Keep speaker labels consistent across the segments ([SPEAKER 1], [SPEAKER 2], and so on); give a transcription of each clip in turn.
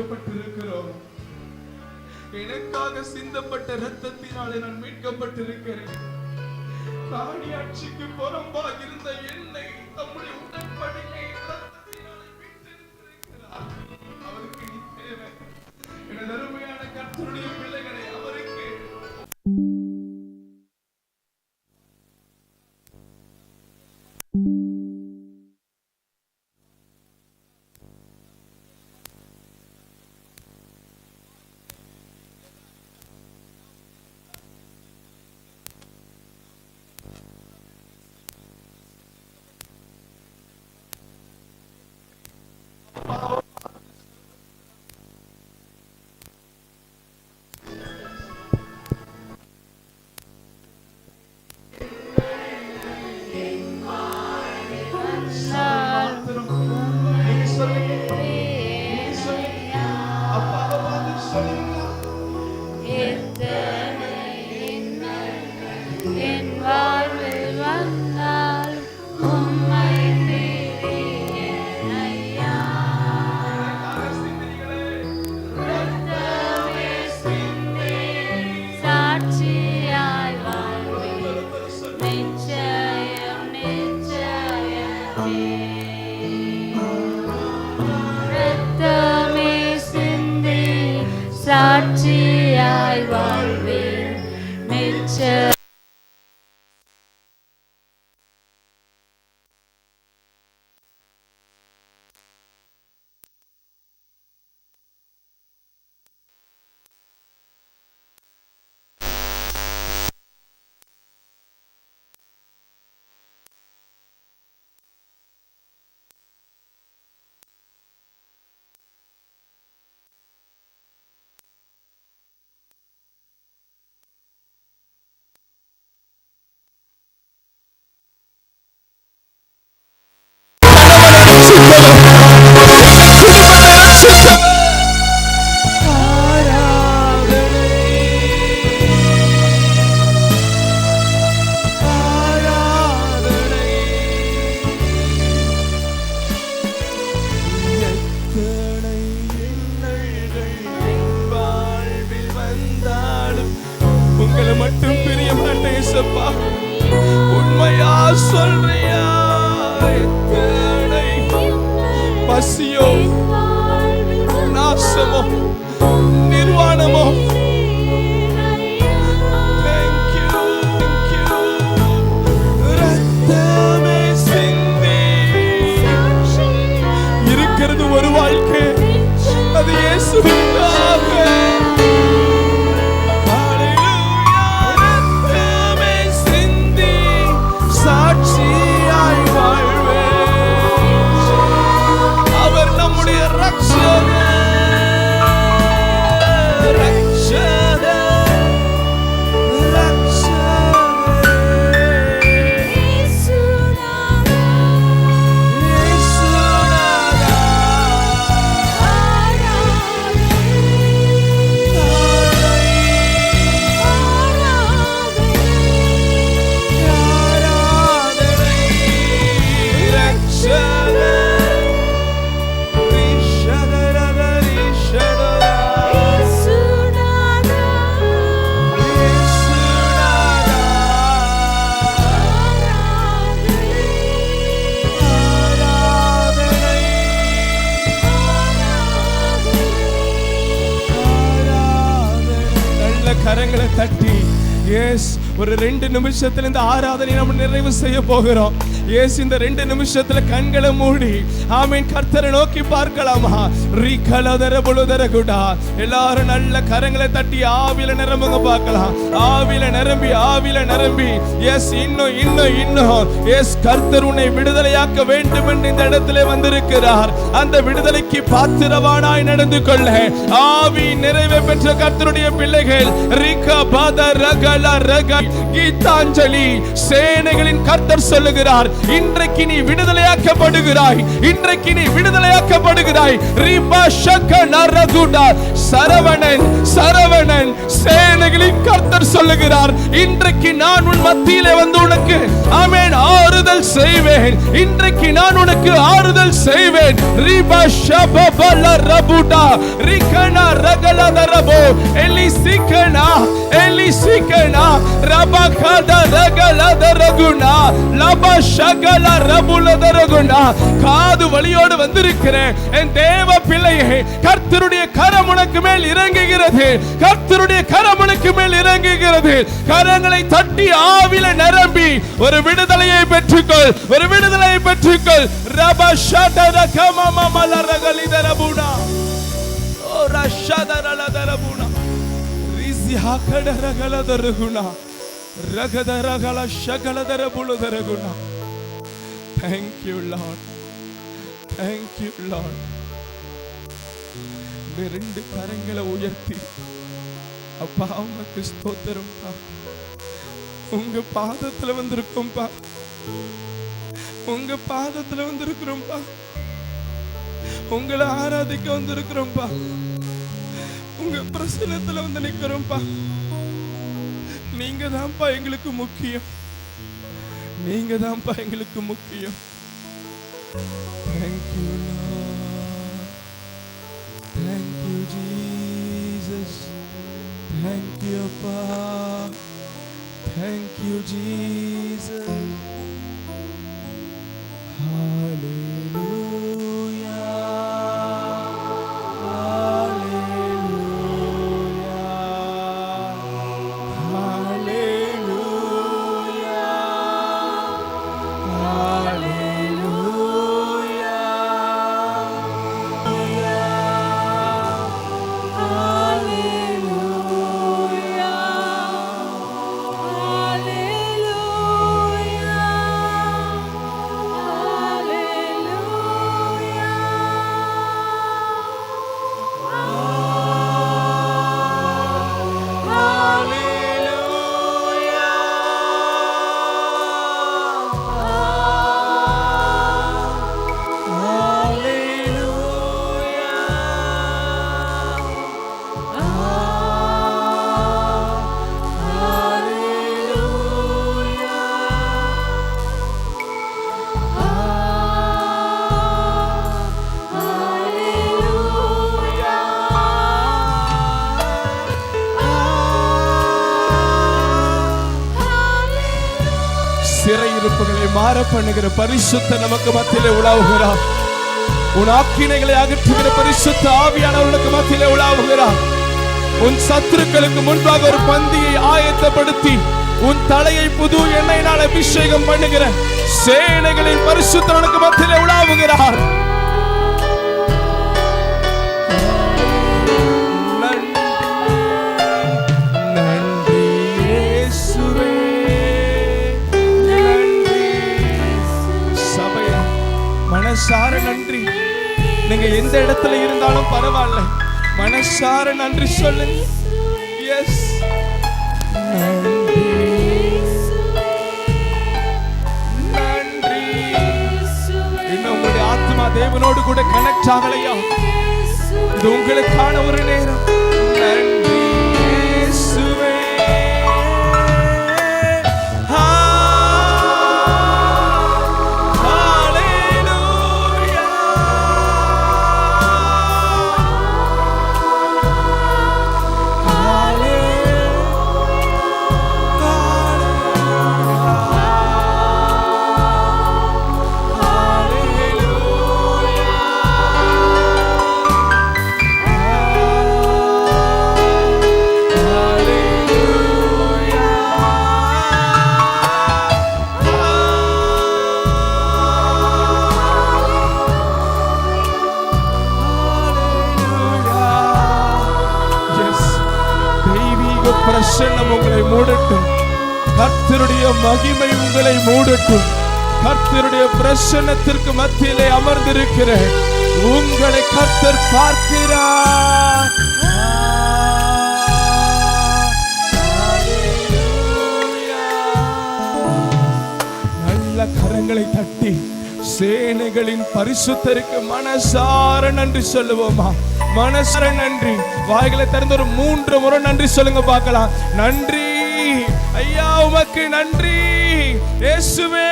[SPEAKER 1] மீட்கப்பட்டிருக்கிறோம். எனக்காக சிந்தப்பட்ட ரத்தத்தினாலே நான் மீட்கப்பட்டிருக்கிறேன். காணி ஆட்சிக்கு புறம்பாக இருந்த
[SPEAKER 2] என் சொல்றேன் கரங்களை தட்டி எஸ் ஒரு ரெண்டு நிமிஷத்துல இந்த ஆராதனை நம்ம நிறைவு செய்ய போகிறோம். எஸ் இந்த ரெண்டு நிமிஷத்துல கண்களை மூடி ஆமீன் கர்த்தரை நோக்கி பார்க்கலாமா? ரிகலதர புழுதர குடா. எல்லாரும் நல்ல கரங்களை தட்டி ஆவில நிரம்புங்க பார்க்கலாம். ஆவில நிரம்பி ஆவில நிரம்பி. எஸ் இன்னும் இன்னும் இன்னும். எஸ் கர்த்தர் உன்னை விடுதலையாக்க வேண்டும் என்று இந்த இடத்துல வந்திருக்கிறார். அந்த விடுதலைக்கு பாத்திரவானாய் நடந்து கொள்ள. ஆவி நிறைவை பெற்ற கர்த்தருடைய பிள்ளைகள் ரிக பத ரகல ரக கீதாஞ்சலி சேனைகளின் கர்த்தர் சொல்லுகிறார். இன்றைக்கு நீ விடுதலையாக்கப்படுகிறாய். இன்றைக்கு நீ விடுதலையாக்கப்படுகிறாய். ரிபா சக்க நரதுடா சரவணன் சரவணன் சேனைகளின் கர்த்தர் சொல்லுகிறார் இன்றைக்கு நான் உன் மத்தியிலே வந்து உனக்கு ஆமேன் ஆறுதல் செய்வேன். இன்றைக்கு நான் உனக்கு ஆறுதல் செய்வேன். ரிபா ஷபபல ரபுடா. ரிகனா ரகல ரபோ எலி சிக்கனா எலி சிக்கனா ரபா கத ரகல ரகுனா லபா சகல ரபுலதரகுண்டா காது வழியோடு வந்திருக்கிறேன். என் தேவ பிள்ளையே கர்த்தருடைய கரம் உனக்கு மேல் இறங்குகிறது. கர்த்தருடைய கரம் உனக்கு மேல் இறங்குகிறது. கரங்களை தட்டி ஆவில நிரம்பி ஒரு விடுதலையை பெற்றுக்கொள். ஒரு விடுதலையை பெற்றுக்கொள். ரப ஷடர கமம மலரகலி தரபுனா ஓ ரஷதரல தரபுனா Rishi ஹகடரகல தரகுனா ரகதரகல ஷகல தரபுல தரகுனா Thank you, Lord. Thank you, Lord. இந்த ரெண்டு கரங்களை உயர்த்தி. அப்பா உனக்கு ஸ்தோத்திரம்ப்பா உங்க பாதத்துல வந்திருக்கோம்ப்பா உங்க பாதத்துல வந்திருக்கிறோம்ப்பா உங்களை ஆராதிக்க வந்திருக்கிறோம்ப்பா உங்க பிரசனத்துல வந்து நிக்கிறோம்ப்பா நீங்க தான்ப்பா எங்களுக்கு முக்கியம். நீங்க தான்ப்பா எங்களுக்கு முக்கியம் Thank you, Lord. Thank you, Jesus. Thank you, Appa. மாற பண்ணுகிற பரிசுத்த நமக்கு மத்தியிலே உலாவுகிறார் உன் ஆக்கினைகளை அகற்றுகிற பரிசுத்த ஆவியானவர்களுக்கு மத்தியிலே உலாவுகிறார் உன் சத்துருக்களுக்கு முன்பாக ஒரு பந்தியை ஆயத்தப்படுத்தி உன் தலையை புது எண்ணெயினால் அபிஷேகம் பண்ணுகிற சேனைகளின் பரிசுத்தனுக்கு மத்தியிலே உலாவுகிறார் மனசார நன்றி. நீங்க எந்த இடத்துல இருந்தாலும் பரவாயில்ல. மனசார நன்றி சொல்லுங்க எஸ் நன்றி. இன்னும் உங்களுடைய ஆத்மா தேவனோடு கூட கனெக்ட் ஆகலையா? இது உங்களுக்கான ஒரு நேரம். பிரசன்னம் உங்களை மூடட்டும். கர்த்தருடைய மகிமை உங்களை மூடட்டும். கர்த்தருடைய பிரசன்னத்திற்கு மத்தியிலே அமர்ந்திருக்கிற உங்களை கர்த்தர் பார்க்கிறார். நல்ல கரங்களை தட்டி சேனைகளின் பரிசுத்தருக்கு மனசார நன்றி சொல்லுவோமா மனசார நன்றி. வாய்களை திறந்து ஒரு மூன்று முறை நன்றி சொல்லுங்க பார்க்கலாம். நன்றி. ஐயா உமக்கு நன்றி. இயேசுவே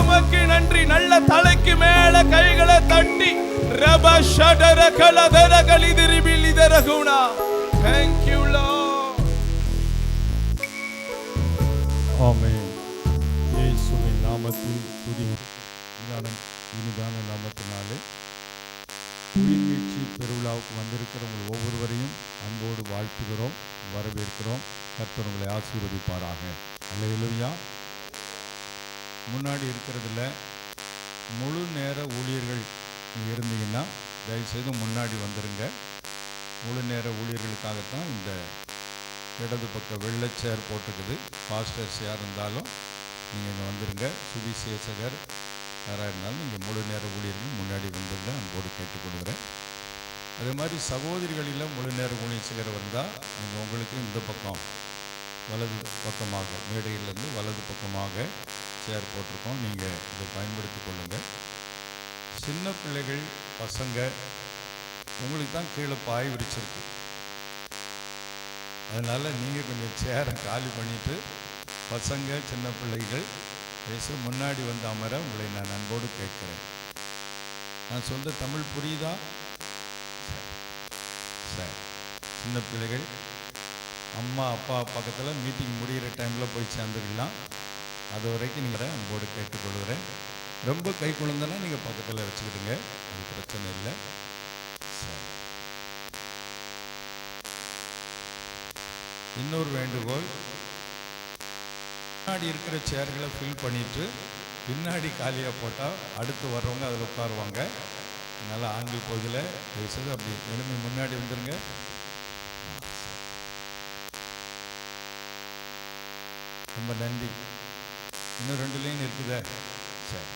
[SPEAKER 2] உமக்கு நன்றி. நல்ல தலைக்கு மேல கைகளை தட்டி. ரப ஷடர கலதர கலிதிரி பிலிதரகுணா Thank you Lord.
[SPEAKER 3] ஆமென். இயேசுவின் நாமத்தில் துதி ஞானம் இனிதான நாமத்தினாலே உயிர்நீட்சி பெருவிழாவுக்கு வந்திருக்கிற உங்கள் ஒவ்வொருவரையும் அன்போடு வாழ்த்துகிறோம் வரவேற்கிறோம். கர்த்தர் உங்களை ஆசீர்வதிப்பாராக. அல்லேலூயா. முன்னாடி இருக்கிறதுல முழு நேர ஊழியர்கள் நீங்க இருந்தீங்கன்னா தயவுசெய்து முன்னாடி வந்துருங்க. முழு நேர ஊழியர்களுக்காகத்தான் இந்த இடது பக்கம் வெள்ளை சேர் போட்டுக்குது. பாஸ்டர்ஸ் யார் இருந்தாலும் நீங்கள் இங்கே வந்துருங்க. சுவிசேஷகர் யாராக இருந்தாலும் நீங்கள் முழு நேர ஊழியர்கள் முன்னாடி வந்துருங்க அன்போடு கேட்டுக்கொள்கிறேன். அதே மாதிரி சகோதரிகளில் முழு நேர ஊழியர் வந்தால் நீங்கள் உங்களுக்கு இந்த பக்கம் வலது பக்கமாக மேடையிலேருந்து வலது பக்கமாக சேர் போட்டிருக்கோம். நீங்கள் இதை பயன்படுத்தி கொள்ளுங்கள் சின்ன பிள்ளைகள் பசங்க உங்களுக்கு தான் கீழே பாய் விரிச்சிருக்கு. அதனால் நீங்கள் கொஞ்சம் சேரை காலி பண்ணிவிட்டு பசங்க சின்ன பிள்ளைகள் பேச முன்னாடி வந்து அமர உங்களை நான் அன்போடு கேட்குறேன். நான் சொல்ற தமிழ் புரியுதா? சரி. சின்ன பிள்ளைகள் அம்மா அப்பா பக்கத்தில் மீட்டிங் முடிகிற டைமில் போய் சேர்ந்துக்கலாம் அது வரைக்கும் நீங்கள் அன்போடு கேட்டுக்கொள்கிறேன். ரொம்ப கை குழந்தைன்னா நீங்கள் பக்கத்தில் வச்சுக்கிடுங்க. அது பிரச்சனை இல்லை. சரி. இன்னொரு வேண்டுகோள். முன்னாடி இருக்கிற சேர்களை ஃபில் பண்ணிட்டு பின்னாடி காலியாக போட்டால் அடுத்து வர்றவங்க அதில் உட்காருவாங்க. நல்லா ஆங்கில் பகுதியில் பேசுது. அப்படி எழும்பி முன்னாடி வந்துருங்க. ரொம்ப நன்றி. இன்னும் ரெண்டு லைன் இருக்குதே. சரி.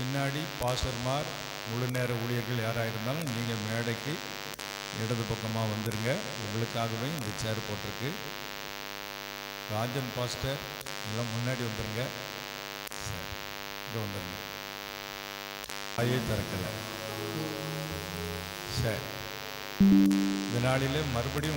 [SPEAKER 3] பின்னாடி பாஸ்டர்மார் முழு நேர ஊழியர்கள் யாராக இருந்தாலும் நீங்கள் மேடைக்கு இடது பக்கமாக வந்துருங்க. உங்களுக்காகவே இந்த சேர் போட்டிருக்கு. ராஜன் பாஸ்டர் எல்லாம் முன்னாடி வந்துருங்க. சரி இங்கே வந்துடுங்க ஐயே திறக்கலை. சரி இந்த நாளிலே மறுபடியும்